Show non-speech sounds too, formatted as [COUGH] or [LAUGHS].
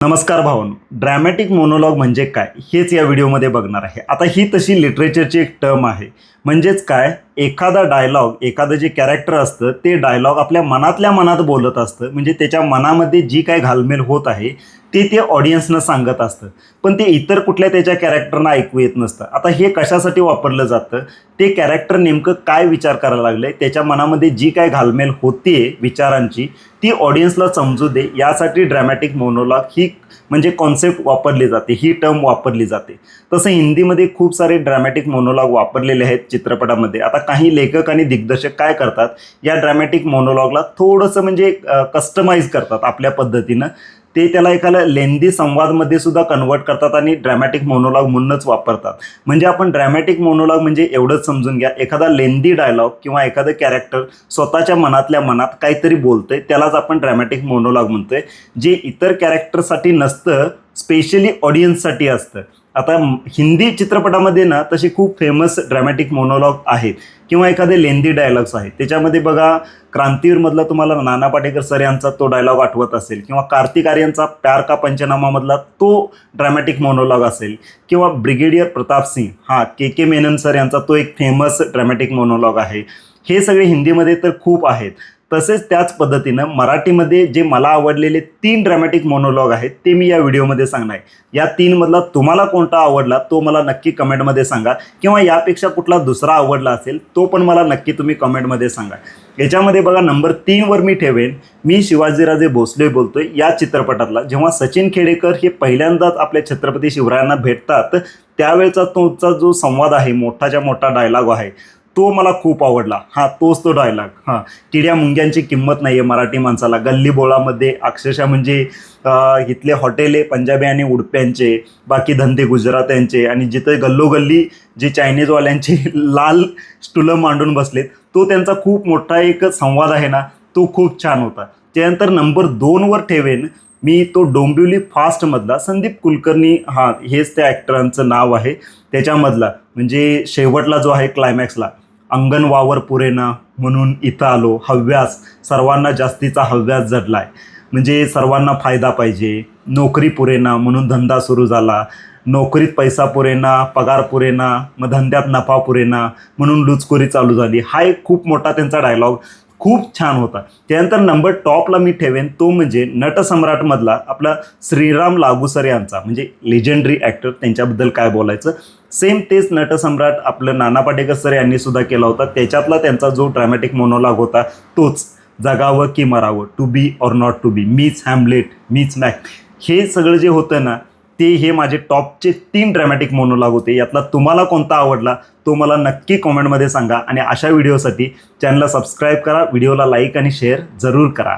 नमस्कार भावन. Dramatic monologue म्हणजे काय? हेच या व्हिडिओमध्ये बघणार आहे. आता ही तशी लिटरेचरची एक टर्म आहे. म्हणजेच काय? एखादा डायलॉग एखादं जे कॅरेक्टर असतं ते डायलॉग आपल्या मनातल्या मनात बोलत असतं. म्हणजे त्याच्या मनामध्ये जी काय घालमेल होत आहे ते ते ऑडियन्सनं सांगत असतं. पण ते इतर कुठल्या त्याच्या कॅरेक्टरना ऐकू येत नसतं. आता हे कशासाठी वापरलं जातं? ते कॅरेक्टर नेमकं काय विचार करायला लागलंय त्याच्या मनामध्ये जी काय घालमेल होते विचारांची ती ऑडियन्सला समजू दे. यासाठी ड्रॅमॅटिक मोनोलॉग ही म्हणजे कॉन्सेप्ट वापरली जाते. ही टर्म वापरली जाते. तसं हिंदीमध्ये खूप सारे ड्रॅमॅटिक मोनोलॉग वापरलेले आहेत चित्रपटामध्ये. आता काही लेखक आणि दिग्दर्शक काय करतात? या ड्रॅमॅटिक मोनोलॉगला थोडंसं म्हणजे कस्टमाइज करतात आपल्या पद्धतीनं. ते त्याला एखाद्या लेंदी संवादमध्ये सुद्धा कन्वर्ट करतात आणि ड्रॅमॅटिक मोनोलॉग म्हणूनच वापरतात. म्हणजे आपण ड्रॅमॅटिक मोनोलॉग म्हणजे एवढंच समजून घ्या. एखादा लेंदी डायलॉग किंवा एखादं कॅरेक्टर स्वतःच्या मनातल्या मनात काहीतरी बोलतंय त्यालाच आपण ड्रॅमॅटिक मोनोलॉग म्हणतोय. जे इतर कॅरेक्टरसाठी नसतं स्पेशली ऑडियन्ससाठी असतं. आता हिंदी चित्रपटामध्ये ना तसे खूप फेमस ड्रॅमॅटिक मोनोलॉग आहेत. किंवा एखादे लेंदी डायलॉग्स आहेत. त्याच्यामध्ये बघा क्रांतीवीरमधला तुम्हाला नाना पाटेकर सर यांचा तो डायलॉग आठवत असेल. किंवा कार्तिक आर्यांचा प्यार का पंचनामामधला तो ड्रॅमॅटिक मोनोलॉग असेल. किंवा ब्रिगेडियर प्रताप सिंग हा के के मेनन सर यांचा तो एक फेमस ड्रॅमॅटिक मोनोलॉग आहे. हे सगळे हिंदीमध्ये तर खूप आहेत. तसेच त्याच पद्धतीनं मराठीमध्ये जे मला आवडलेले तीन ड्रॅमॅटिक मोनोलॉग आहेत ते मी या व्हिडिओमध्ये सांगणार आहे. या तीनमधला तुम्हाला कोणता आवडला तो मला नक्की कमेंटमध्ये सांगा. किंवा यापेक्षा कुठला दुसरा आवडला असेल तो पण मला नक्की तुम्ही कमेंटमध्ये सांगा. याच्यामध्ये बघा नंबर तीनवर मी ठेवेन. मी शिवाजीराजे भोसले बोलतोय या चित्रपटातला. जेव्हा सचिन खेडेकर हे पहिल्यांदाच आपल्या छत्रपती शिवरायांना भेटतात त्यावेळचा तुमचा जो संवाद आहे मोठाच्या मोठा डायलॉग आहे तो मला खूप आवडला. हा तोच तो डायलॉग हां किड्या मुंग्यांची किंमत नाही आहे मराठी माणसाला. गल्ली बोळामध्ये अक्षरशः म्हणजे इथले इथले हॉटेले पंजाबी आणि उडप्यांचे बाकी धंदे गुजरात्यांचे आणि जिथे गल्लोगल्ली जे चायनीजवाल्यांचे [LAUGHS] लाल स्टुलं मांडून बसलेत तो त्यांचा खूप मोठा एक संवाद आहे ना तो खूप छान होता. त्यानंतर नंबर दोनवर ठेवेन मी तो डोंबिवली फास्टमधला संदीप कुलकर्णी हा हेच त्या ॲक्टरांचं नाव आहे. त्याच्यामधला म्हणजे शेवटला जो आहे क्लायमॅक्सला अंगण वावर पुरेना म्हणून इथं आलो हव्यास सर्वांना जास्तीचा हव्यास जडला आहे म्हणजे सर्वांना फायदा पाहिजे. नोकरी पुरेना म्हणून धंदा सुरू झाला. नोकरीत पैसा पुरेना पगार पुरेना मग धंद्यात नफा पुरेना म्हणून लुचखोरी चालू झाली. हा एक खूप मोठा त्यांचा डायलॉग खूप छान होता. त्यानंतर नंबर टॉपला मी ठेवेन तो म्हणजे नटसम्राटमधला आपला श्रीराम लागूसर यांचा म्हणजे लेजेंडरी ॲक्टर त्यांच्याबद्दल काय बोलायचं? सेम तेच नटसम्राट आपलं नाना पाटेकर सर यांनी सुद्धा केला होता. त्याच्यातला त्यांचा जो ड्रॅमॅटिक मोनोलॉग होता तोच जगावं की मरावं to be or not to be मीच हॅमलेट मीच मॅक हे सगळं जे होतं ना ते हे माझे टॉपचे तीन ड्रॅमॅटिक मोनोलॉग होते. यातला तुम्हाला कोणता आवडला तो मला नक्की कॉमेंटमध्ये सांगा. आणि अशा व्हिडिओसाठी चॅनलला सबस्क्राईब करा व्हिडिओला लाईक आणि शेअर जरूर करा.